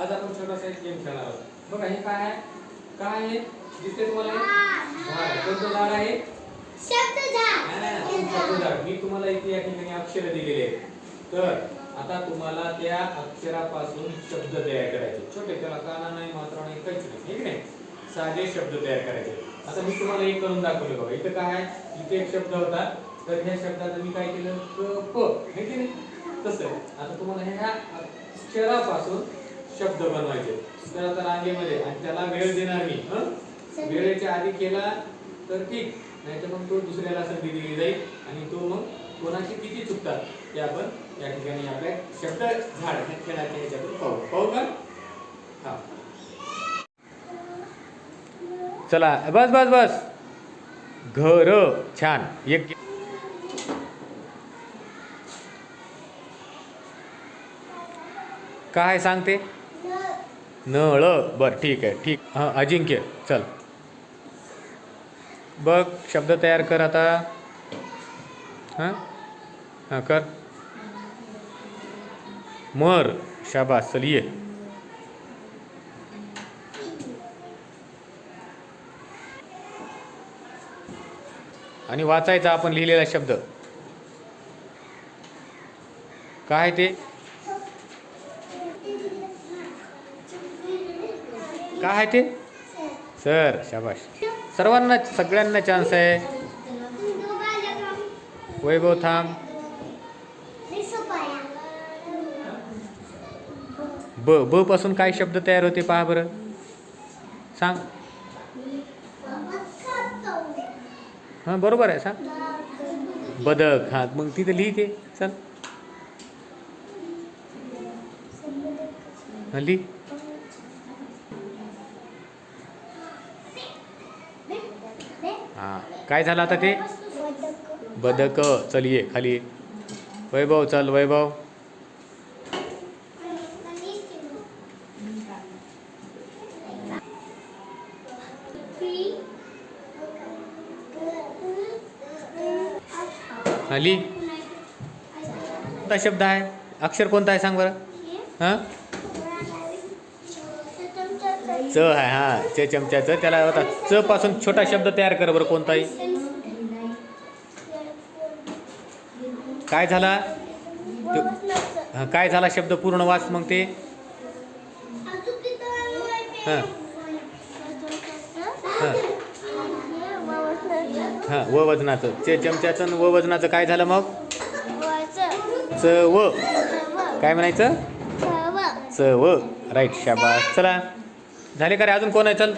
आज आपण छोटासा एक गेम खेळणार आहोत. बघा हे काय आहे? काय आहे? दिसते तुम्हाला हे? झाड. कोणतं झाड आहे? झाड मी तुम्हाला इथे या ठिकाणी अक्षर दिलेले आहेत. तर आता तुम्हाला त्या अक्षरापासून शब्द तयार करायचे. छोटे त्याला काना नाही मात्रा नाही काहीच नाही. हे की नाही साधे शब्द तयार करायचे. आता मी तुम्हाला एक करून दाखवले बघा. इथं काय आहे? इथे एक शब्द होता. तर ह्या शब्दाचं मी काय केलं? प. हे की नाही? तसं. आता तुम्हाला ह्या अक्षरापासून शब्द बनवायचे तर आता रांगेमध्ये आणि त्याला वेळ देणार मी. हं? वेळेच्या आधी केला तर ठीक. नाही तर मग तो दुसऱ्याला संधी दिली जाईल. आणि तो मग कोणाची किती चुकतात ते आपण या ठिकाणी आपल्या शब्द झाड ह्या खेळाच्या ह्याच्यातून पाहू. पाहू का? हा. चला बस बस बस. घर छान. एक काय सांगते? नळ बरं ठीक आहे ठीक. हां अजिंक्य चल. बघ शब्द तयार कर आता. हां? हां कर. मर शाबास चल ये. आणि वाचायचा आपण लिहिलेला शब्द. काय ते? काय आहे ते? सर शाबाश सर्वांना सगळ्यांना चान्स आहे. वैभव थांब. ब ब पासून काय शब्द तयार होते पहा बरं. सांग. हां बरोबर आहे सांग. बदक. हां मग तिथं लिहिते चल. हां लिही. हां. काय झालं आता ते? बदक. चल ये खाली ये. वैभव चल वैभव. हां कोणता शब्द आहे? अक्षर कोणता आहे? सांग बरं. हां? च आहे हां. च चमच्याचं त्याला आता च पासून छोटा शब्द तयार कर बरं कोणताही. काय झाला? हां काय झाला शब्द? पूर्ण वाच मग ते. हां. हां. हां व वजनाचं. चे चमच्याचं आणि व वजनाचं काय झालं मग? च व. काय म्हणायचं? च व. राईट शाबास. चला. झाले का रे? अजून कोण आहे? चल.